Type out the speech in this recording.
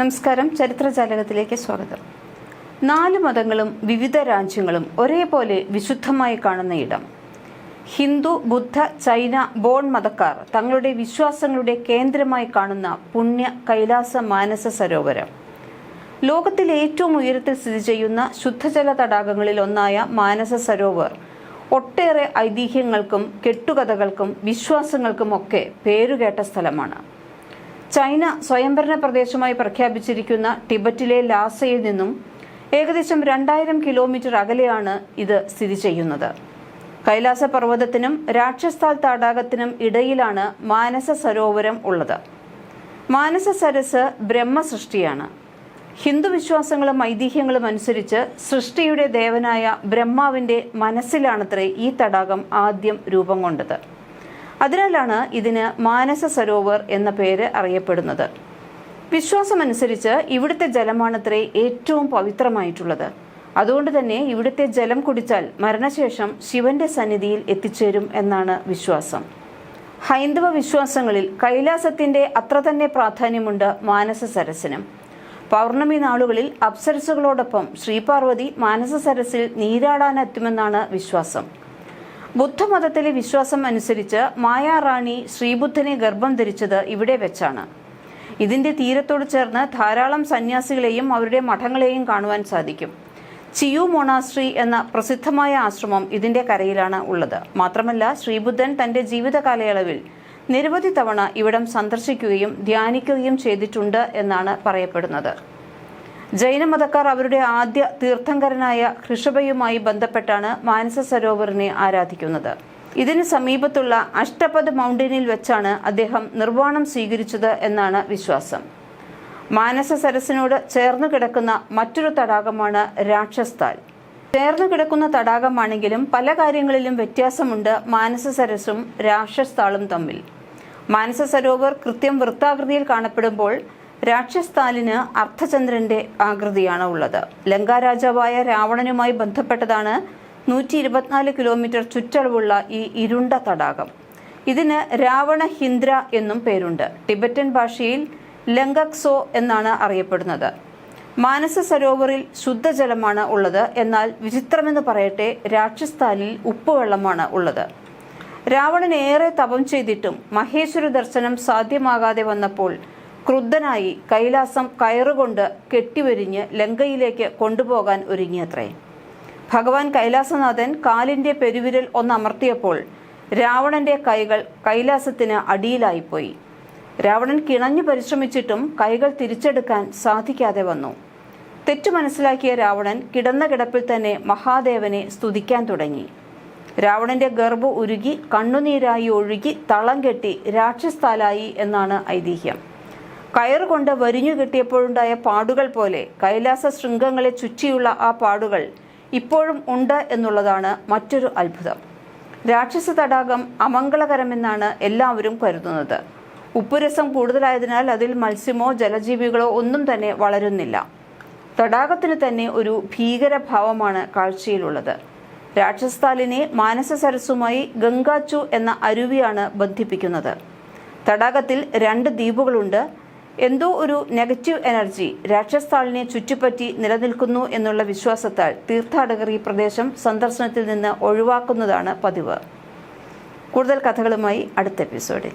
നമസ്കാരം. ചരിത്രജാലകത്തിലേക്ക് സ്വാഗതം. നാല് മതങ്ങളും വിവിധ രാജ്യങ്ങളും ഒരേപോലെ വിശുദ്ധമായി കാണുന്ന ഇടം. ഹിന്ദു ബുദ്ധ ചൈന ബോൺ മതക്കാർ തങ്ങളുടെ വിശ്വാസങ്ങളുടെ കേന്ദ്രമായി കാണുന്ന പുണ്യ കൈലാസ മാനസ സരോവരം. ലോകത്തിലെ ഏറ്റവും ഉയരത്തിൽ സ്ഥിതി ചെയ്യുന്ന ശുദ്ധജല തടാകങ്ങളിൽ ഒന്നായ മാനസ സരോവർ. ഒട്ടേറെ ഐതിഹ്യങ്ങൾക്കും കെട്ടുകഥകൾക്കും വിശ്വാസങ്ങൾക്കും ഒക്കെ പേരുകേട്ട സ്ഥലമാണ്. ചൈന സ്വയംഭരണ പ്രദേശമായി പ്രഖ്യാപിച്ചിരിക്കുന്ന ടിബറ്റിലെ ലാസയിൽ നിന്നും ഏകദേശം രണ്ടായിരം കിലോമീറ്റർ അകലെയാണ് ഇത് സ്ഥിതി ചെയ്യുന്നത്. കൈലാസ പർവതത്തിനും രാക്ഷസ്ഥാൽ തടാകത്തിനും ഇടയിലാണ് മാനസ സരോവരം ഉള്ളത്. മാനസ സരസ് ബ്രഹ്മ സൃഷ്ടിയാണ് ഹിന്ദു വിശ്വാസങ്ങളും ഐതിഹ്യങ്ങളും അനുസരിച്ച് സൃഷ്ടിയുടെ ദേവനായ ബ്രഹ്മാവിന്റെ മനസ്സിലാണത്രേ ഈ തടാകം ആദ്യം രൂപം കൊണ്ടത്. അതിനാലാണ് ഇതിന് മാനസ സരോവർ എന്ന പേര് അറിയപ്പെടുന്നത്. വിശ്വാസമനുസരിച്ച് ഇവിടുത്തെ ജലമാണത്രേ ഏറ്റവും പവിത്രമായിട്ടുള്ളത്. അതുകൊണ്ട് തന്നെ ഇവിടുത്തെ ജലം കുടിച്ചാൽ മരണശേഷം ശിവന്റെ സന്നിധിയിൽ എത്തിച്ചേരും എന്നാണ് വിശ്വാസം. ഹൈന്ദവ വിശ്വാസങ്ങളിൽ കൈലാസത്തിന്റെ അത്ര തന്നെ പ്രാധാന്യമുണ്ട് മാനസ സരസിനും. പൗർണമി നാളുകളിൽ അപ്സരസുകളോടൊപ്പം ശ്രീപാർവതി മാനസ സരസിൽ നീരാടാനെത്തുമെന്നാണ് വിശ്വാസം. ബുദ്ധമതത്തിലെ വിശ്വാസം അനുസരിച്ച് മായാറാണി ശ്രീബുദ്ധനെ ഗർഭം ധരിച്ചത് ഇവിടെ വെച്ചാണ്. ഇതിന്റെ തീരത്തോട് ചേർന്ന് ധാരാളം സന്യാസികളെയും അവരുടെ മഠങ്ങളെയും കാണുവാൻ സാധിക്കും. ചിയു മൊണാസ്ട്രി എന്ന പ്രസിദ്ധമായ ആശ്രമം ഇതിന്റെ കരയിലാണ് ഉള്ളത്. മാത്രമല്ല ശ്രീബുദ്ധൻ തന്റെ ജീവിത കാലയളവിൽ നിരവധി തവണ ഇവിടം സന്ദർശിക്കുകയും ധ്യാനിക്കുകയും ചെയ്തിട്ടുണ്ട് എന്നാണ് പറയപ്പെടുന്നത്. ജൈനമതക്കാർ അവരുടെ ആദ്യ തീർത്ഥങ്കരനായ ഋഷഭയുമായി ബന്ധപ്പെട്ടാണ് മാനസ സരോവറിനെ ആരാധിക്കുന്നത്. ഇതിന് സമീപത്തുള്ള അഷ്ടപദ് മൗണ്ടനിൽ വെച്ചാണ് അദ്ദേഹം നിർവാണം സ്വീകരിച്ചത് എന്നാണ് വിശ്വാസം. മാനസ സരസിനോട് ചേർന്ന് കിടക്കുന്ന മറ്റൊരു തടാകമാണ് രാക്ഷസ്ഥാൽ ചേർന്ന് കിടക്കുന്ന തടാകമാണെങ്കിലും പല കാര്യങ്ങളിലും വ്യത്യാസമുണ്ട് മാനസ സരസും രാക്ഷസ്ഥാളും തമ്മിൽ. മാനസ സരോവർ കൃത്യം വൃത്താകൃതിയിൽ കാണപ്പെടുമ്പോൾ രാക്ഷസ്ഥാലിന് അർത്ഥചന്ദ്രന്റെ ആകൃതിയാണ് ഉള്ളത്. ലങ്കാരാജാവായ രാവണനുമായി ബന്ധപ്പെട്ടതാണ് നൂറ്റി ഇരുപത്തിനാല് കിലോമീറ്റർ ചുറ്റളവുള്ള ഈ ഇരുണ്ട തടാകം. ഇതിന് രാവണ ഹിന്ദ്ര എന്നും പേരുണ്ട്. ടിബറ്റൻ ഭാഷയിൽ ലങ്കക്സോ എന്നാണ് അറിയപ്പെടുന്നത്. മാനസ സരോവറിൽ ശുദ്ധജലമാണ് ഉള്ളത്. എന്നാൽ വിചിത്രമെന്ന് പറയട്ടെ രാക്ഷസ്ഥാലിൽ ഉപ്പുവെള്ളമാണ് ഉള്ളത്. രാവണൻ ഏറെ തപം ചെയ്തിട്ടും മഹേശ്വര ദർശനം സാധ്യമാകാതെ വന്നപ്പോൾ ക്രുദ്ധനായി കൈലാസം കയറുകൊണ്ട് കെട്ടിവരിഞ്ഞ് ലങ്കയിലേക്ക് കൊണ്ടുപോകാൻ ഒരുങ്ങിയത്രേ. ഭഗവാൻ കൈലാസനാഥൻ കാലിന്റെ പെരുവിരൽ ഒന്നമർത്തിയപ്പോൾ രാവണന്റെ കൈകൾ കൈലാസത്തിന് അടിയിലായിപ്പോയി. രാവണൻ കിണഞ്ഞു പരിശ്രമിച്ചിട്ടും കൈകൾ തിരിച്ചെടുക്കാൻ സാധിക്കാതെ വന്നു. തെറ്റു മനസ്സിലാക്കിയ രാവണൻ കിടന്ന കിടപ്പിൽ തന്നെ മഹാദേവനെ സ്തുതിക്കാൻ തുടങ്ങി. രാവണന്റെ ഗർഭ ഉരുകി കണ്ണുനീരായി ഒഴുകി തളം കെട്ടി രാക്ഷസ്ഥാലായി എന്നാണ് ഐതിഹ്യം. കയറുകൊണ്ട് വരിഞ്ഞു കിട്ടിയപ്പോഴുണ്ടായ പാടുകൾ പോലെ കൈലാസ ശൃംഗങ്ങളെ ചുറ്റിയുള്ള ആ പാടുകൾ ഇപ്പോഴും ഉണ്ട് എന്നുള്ളതാണ് മറ്റൊരു അത്ഭുതം. രാക്ഷസ തടാകം അമംഗളകരമെന്നാണ് എല്ലാവരും കരുതുന്നത്. ഉപ്പുരസം കൂടുതലായതിനാൽ അതിൽ മത്സ്യമോ ജലജീവികളോ ഒന്നും തന്നെ വളരുന്നില്ല. തടാകത്തിന് തന്നെ ഒരു ഭീകരഭാവമാണ് കാഴ്ചയിലുള്ളത്. രാക്ഷസ്ഥാലിനെ മാനസ സരസുമായി ഗംഗാച്ചു എന്ന അരുവിയാണ് ബന്ധിപ്പിക്കുന്നത്. തടാകത്തിൽ രണ്ട് ദ്വീപുകളുണ്ട്. എന്തോ ഒരു നെഗറ്റീവ് എനർജി രാക്ഷസ്ഥാളിനെ ചുറ്റിപ്പറ്റി നിലനിൽക്കുന്നു എന്നുള്ള വിശ്വാസത്താൽ തീർത്ഥാടകർ ഈ പ്രദേശം സന്ദർശനത്തിൽ നിന്ന് ഒഴിവാക്കുന്നതാണ് പതിവ്. കൂടുതൽ കഥകളുമായി അടുത്ത എപ്പിസോഡിൽ